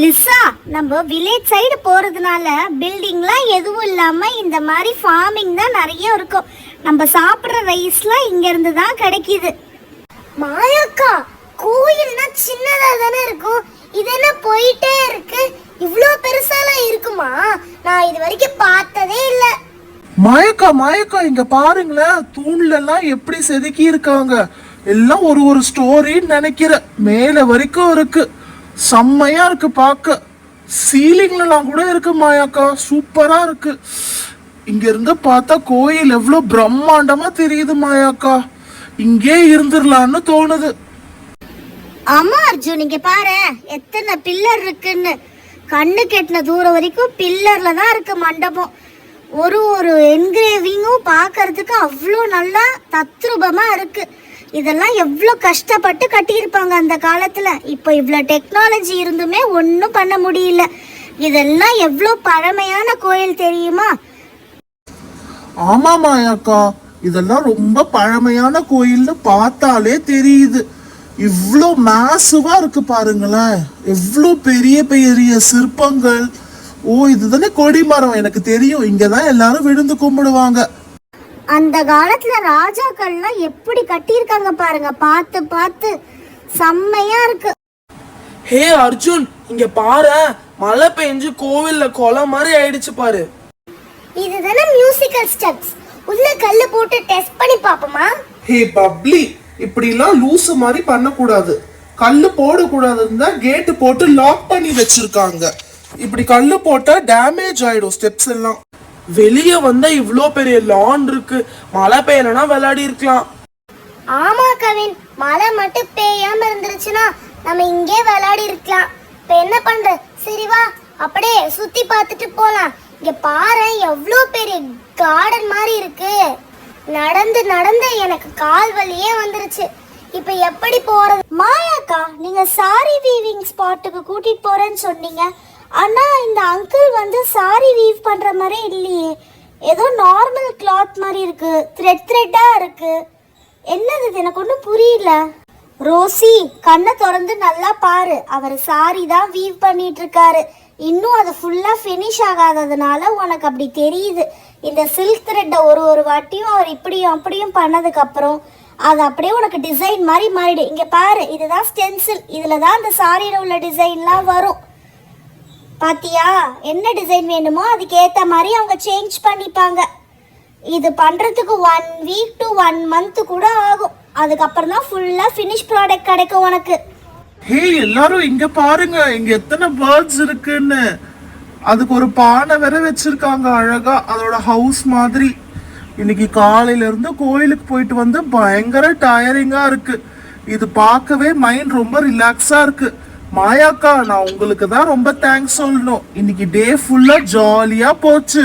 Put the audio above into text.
Lisa நம்ம village side போறதுனால பில்டிங்லாம் எதுவும் இல்லாம இந்த மாதிரி ஃபார்மிங் தான் நிறைய இருக்கும். நம்ம சாப்பிடுற ரைஸ்லாம் இங்க இருந்து தான் கிடைக்குது. மாயாக்கா கோயில்னா சின்னதா தானே இருக்கும். இது என்ன போயிட்டே இருக்கு? இவ்வளோ பெருசாலாம் இருக்குமா? நான் இது வரைக்கும் பார்த்ததே இல்ல. மாயக்கா மாயக்கா இங்க பாருங்களேன். தூண்ல எல்லாம் எப்படி செதுக்கி இருக்காங்க எல்லாம் ஒரு ஒரு ஸ்டோரின்னு நினைக்கிறேன். மேல வரைக்கும் இருக்கு. செம்மையா இருக்கு பார்க்க. சீலிங்லலாம் கூட இருக்கு மாயாக்கா. சூப்பரா இருக்கு. இங்க இருந்து பார்த்தா கோயில் எவ்வளவு பிரம்மாண்டமா தெரியுது மாயாக்கா. இங்கே இருந்துடலான்னு தோணுது. ஆமா அர்ஜுன் இங்க பாரு. எத்தனை பில்லர் இருக்குன்னு. கண்ணு கெட்டின தூரம் வரைக்கும் பில்லர்ல தான் இருக்கு மண்டபம். ஒரு ஒரு என்கிரேவிங்கும் பார்க்கறதுக்கு அவ்வளோ நல்லா தத்ரூபமா இருக்கு. இதெல்லாம் எவ்வளோ கஷ்டப்பட்டு கட்டியிருப்பாங்க அந்த காலத்தில். இப்போ இவ்வளோ டெக்னாலஜி இருந்துமே ஒன்றும் பண்ண முடியல. இதெல்லாம் எவ்வளோ பழமையான கோயில் தெரியுமா? ஆமா மாயாக்கா இதெல்லாம் ரொம்ப பழமையான கோயில்னு பார்த்தாலே தெரியுது. இவ்வளோ மேசுவா இருக்கு பாருங்களேன். எவ்வளோ பெரிய பெரிய சிற்பங்கள். ஓ இதுதானே கொடிமரம் எனக்கு தெரியும். இங்கதான் எல்லாரும் விழுந்து கும்பிடுவாங்க. அந்த காலத்துல ராஜாக்கள்லாம் எப்படி கட்டியிருக்காங்க பாருங்க. பார்த்து பார்த்து. செம்மையா இருக்கு. ஹே அர்ஜுன் இங்க பாரு. மழை பெஞ்சு கோவில்ல கொலை மாதிரி ஆயிடுச்சு பாரு. இதுதானே மியூசிக்கல் ஸ்டெப்ஸ் உள்ள கல்லு போட்டு டெஸ்ட் பண்ணி பாப்போமா ஹே பப்ளி இப்படிலாம் லூசு மாதிரி பண்ணக்கூடாது. கல்லு போடக்கூடாதுன்னு தான் கேட்டு போட்டு லாக் பண்ணி வச்சிருக்காங்க. இப்படி கல்லு போட்டா டேமேஜ் ஆயிடும் ஸ்டெப்ஸ் எல்லாம். வெளியே வந்தா இவ்ளோ பெரிய லான் இருக்கு. மழை பெய்யலனா விளையாடி இருக்கலாம். ஆமா கவின். மழை மட்டும் பெய்யாம இருந்துருச்சுன்னா நம்ம இங்கே விளையாடி இருக்கலாம். இப்ப என்ன பண்ற? சரி வா அப்படியே சுத்தி பார்த்துட்டு போலாம். இங்க பாரு எவ்வளோ பெரிய கார்டன் மாதிரி இருக்கு. நடந்து நடந்து எனக்கு கால் வலியே வந்துருச்சு. இப்ப எப்படி போறது? மாயாக்கா நீங்க சாரி வீவிங் ஸ்பாட்டுக்கு கூட்டிட்டு போறேன்னு சொன்னீங்க. ஆனா இந்த அங்கிள் வந்து சாரி வீவ் பண்ற மாதிரி இல்லையே. ஏதோ நார்மல் கிளாத் மாதிரி இருக்கு. த்ரெட் த்ரெட்டா இருக்கு. என்னது இது? எனக்கு ஒன்றும் புரியல. ரோசி கண்ணை திறந்து நல்லா பாரு. அவர் சாரி தான் வீவ் பண்ணிட்டு இருக்காரு. இன்னும் அது ஃபுல்லா ஃபினிஷ் ஆகாததுனால உனக்கு அப்படி தெரியுது. இந்த சில்க் த்ரெட்டை ஒரு ஒரு வாட்டியும் அவர் இப்படியும் அப்படியும் பண்ணதுக்கு அப்புறம் அது அப்படியே உனக்கு டிசைன் மாதிரி மாறிடு. இங்க பாரு இதுதான் ஸ்டென்சில் இதுல தான் அந்த சாரியில உள்ள டிசைன்லாம் வரும். பாத்தியா? என்ன டிசைன் வேணுமோ அதுக்கு ஏத்த மாதிரி அவங்க சேஞ்ச் பண்ணிப்பாங்க. இது பண்றதுக்கு one week to one month கூட ஆகும். அதுக்கப்புறம் தான் ஃபுல்லா ஃபினிஷ் ப்ராடக்ட் கிடைக்கும் உனக்கு. ஹே எல்லாரும் இங்க பாருங்க. இங்க எத்தனை பேர்ட்ஸ் இருக்குன்னு. அதுக்கு ஒரு பானை வேற வச்சிருக்காங்க அழகா. அதோட ஹவுஸ் மாதிரி. இன்னைக்கு காலையில இருந்து கோயிலுக்கு போயிட்டு வந்து பயங்கர டயரிங்கா இருக்கு. இது பார்க்கவே மைண்ட் ரொம்ப ரிலாக்ஸா இருக்கு. மாயாக்கா நான் உங்களுக்கு தான் ரொம்ப தேங்க்ஸ் சொல்லணும். இன்னைக்கு டே ஃபுல்லா ஜாலியா போச்சு.